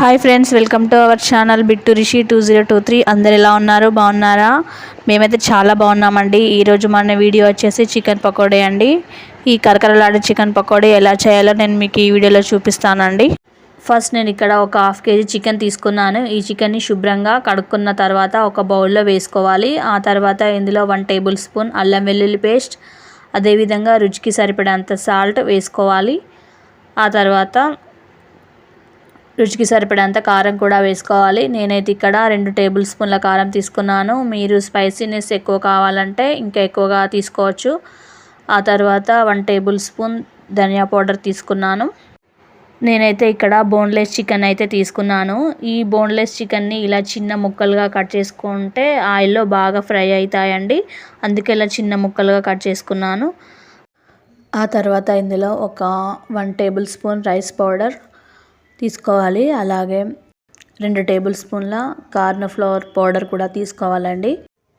Hi friends welcome to our channel Bittu Rishi two zero two three అందరు ఎలా ఉన్నారు? బాగున్నారా? మేమైతే చాలా బాగున్నామండి. ఈరోజు మన వీడియో వచ్చేసి చికెన్ పకోడీ అండి. ఈ కరకరలాడే చికెన్ పకోడీ ఎలా చేయాలో నేను మీకు ఈ వీడియోలో చూపిస్తానండి. ఫస్ట్ నేను ఇక్కడ ఒక హాఫ్ కేజీ చికెన్ తీసుకున్నాను. ఈ చికెన్ని శుభ్రంగా కడుక్కున్న తర్వాత ఒక బౌల్లో వేసుకోవాలి. ఆ తర్వాత ఇందులో వన్ టేబుల్ స్పూన్ అల్లం వెల్లుల్లి పేస్ట్ అదేవిధంగా రుచికి సరిపడేంత సాల్ట్ వేసుకోవాలి. ఆ తర్వాత రుచికి సరిపడేంత కారం కూడా వేసుకోవాలి. నేనైతే ఇక్కడ రెండు టేబుల్ స్పూన్ల కారం తీసుకున్నాను. మీరు స్పైసీనెస్ ఎక్కువ కావాలంటే ఇంకా ఎక్కువగా తీసుకోవచ్చు. ఆ తర్వాత వన్ టేబుల్ స్పూన్ ధనియా పౌడర్ తీసుకున్నాను. నేనైతే ఇక్కడ బోన్లెస్ చికెన్ అయితే తీసుకున్నాను. ఈ బోన్లెస్ చికెన్ని ఇలా చిన్న ముక్కలుగా కట్ చేసుకుంటే ఆయిల్లో బాగా ఫ్రై అవుతాయండి. అందుకే ఇలా చిన్న ముక్కలుగా కట్ చేసుకున్నాను. ఆ తర్వాత ఇందులో ఒక one tablespoon rice powder తీసుకోవాలి. అలాగే రెండు టేబుల్ స్పూన్ల కార్న్ ఫ్లవర్ పౌడర్ కూడా తీసుకోవాలండి.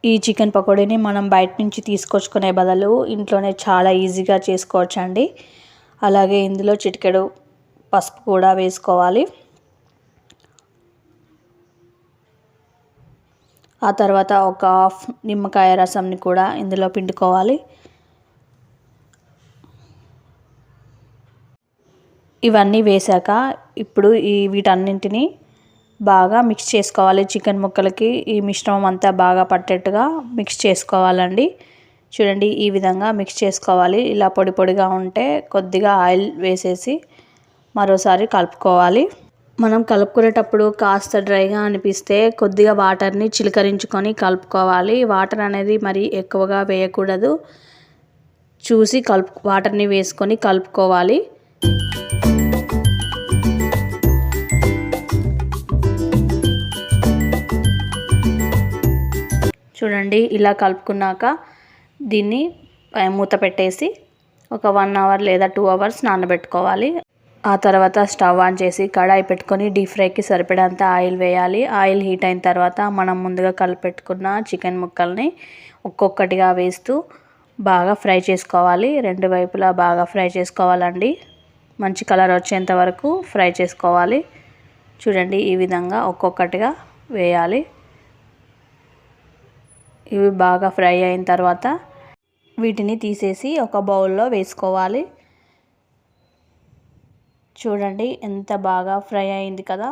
ఈ చికెన్ పకోడీని మనం బయట నుంచి తీసుకొచ్చుకునే బదులు ఇంట్లోనే చాలా ఈజీగా చేసుకోవచ్చండి. అలాగే ఇందులో చిటికెడు పసుపు కూడా వేసుకోవాలి. ఆ తర్వాత ఒక హాఫ్ నిమ్మకాయ రసంని కూడా ఇందులో పిండుకోవాలి. ఇవన్నీ వేశాక ఇప్పుడు ఈ వీటన్నింటినీ బాగా మిక్స్ చేసుకోవాలి. చికెన్ ముక్కలకి ఈ మిశ్రమం అంతా బాగా పట్టేట్టుగా మిక్స్ చేసుకోవాలండి. చూడండి ఈ విధంగా మిక్స్ చేసుకోవాలి. ఇలా పొడి పొడిగా ఉంటే కొద్దిగా ఆయిల్ వేసేసి మరోసారి కలుపుకోవాలి. మనం కలుపుకునేటప్పుడు కాస్త డ్రైగా అనిపిస్తే కొద్దిగా వాటర్ని చిలకరించుకొని కలుపుకోవాలి. వాటర్ అనేది మరి ఎక్కువగా వేయకూడదు. చూసి కలుపు వాటర్ని వేసుకొని కలుపుకోవాలి. చూడండి ఇలా కలుపుకున్నాక దీన్ని మూత పెట్టేసి ఒక వన్ అవర్ లేదా టూ అవర్స్ నానబెట్టుకోవాలి. ఆ తర్వాత స్టవ్ ఆన్ చేసి కడాయి పెట్టుకొని డీప్ ఫ్రైకి సరిపడేంత ఆయిల్ వేయాలి. ఆయిల్ హీట్ అయిన తర్వాత మనం ముందుగా కలిపెట్టుకున్న చికెన్ ముక్కల్ని ఒక్కొక్కటిగా వేస్తూ బాగా ఫ్రై చేసుకోవాలి. రెండు వైపులా బాగా ఫ్రై చేసుకోవాలండి. మంచి కలర్ వచ్చేంత వరకు ఫ్రై చేసుకోవాలి. చూడండి ఈ విధంగా ఒక్కొక్కటిగా వేయాలి. ఇవి బాగా ఫ్రై అయిన తర్వాత వీటిని తీసేసి ఒక బౌల్లో వేసుకోవాలి. చూడండి ఎంత బాగా ఫ్రై అయింది కదా.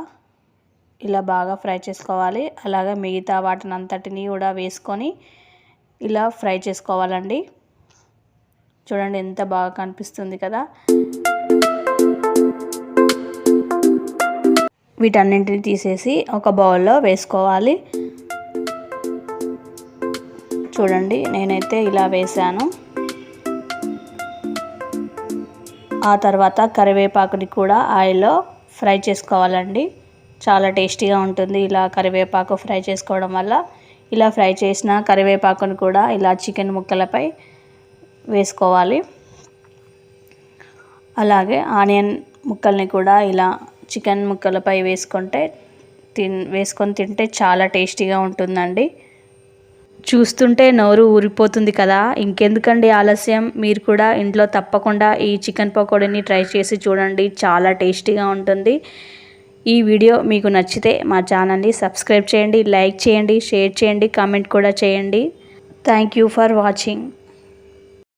ఇలా బాగా ఫ్రై చేసుకోవాలి. అలాగే మిగతా వాటిని అంతటిని కూడా వేసుకొని ఇలా ఫ్రై చేసుకోవాలండి. చూడండి ఎంత బాగా కనిపిస్తుంది కదా. వీటన్నింటిని తీసేసి ఒక బౌల్లో వేసుకోవాలి. చూడండి నేనైతే ఇలా వేసాను ఆ తర్వాత కరివేపాకుని కూడా ఆయిల్లో ఫ్రై చేసుకోవాలండి. చాలా టేస్టీగా ఉంటుంది ఇలా కరివేపాకు ఫ్రై చేసుకోవడం వల్ల. ఇలా ఫ్రై చేసిన కరివేపాకుని కూడా ఇలా చికెన్ ముక్కలపై వేసుకోవాలి. అలాగే ఆనియన్ ముక్కల్ని కూడా ఇలా చికెన్ ముక్కలపై వేసుకుంటే తిన్ వేసుకొని తింటే చాలా టేస్టీగా ఉంటుందండి. చూస్తుంటే నోరు ఊరిపోతుంది కదా. ఇంకెందుకండి ఆలస్యం? మీరు కూడా ఇంట్లో తప్పకుండా ఈ చికెన్ పకోడీని ట్రై చేసి చూడండి. చాలా టేస్టీగా ఉంటుంది. ఈ వీడియో మీకు నచ్చితే మా ఛానల్ని సబ్స్క్రైబ్ చేయండి లైక్ చేయండి షేర్ చేయండి కామెంట్ కూడా చేయండి. Thank you for watching.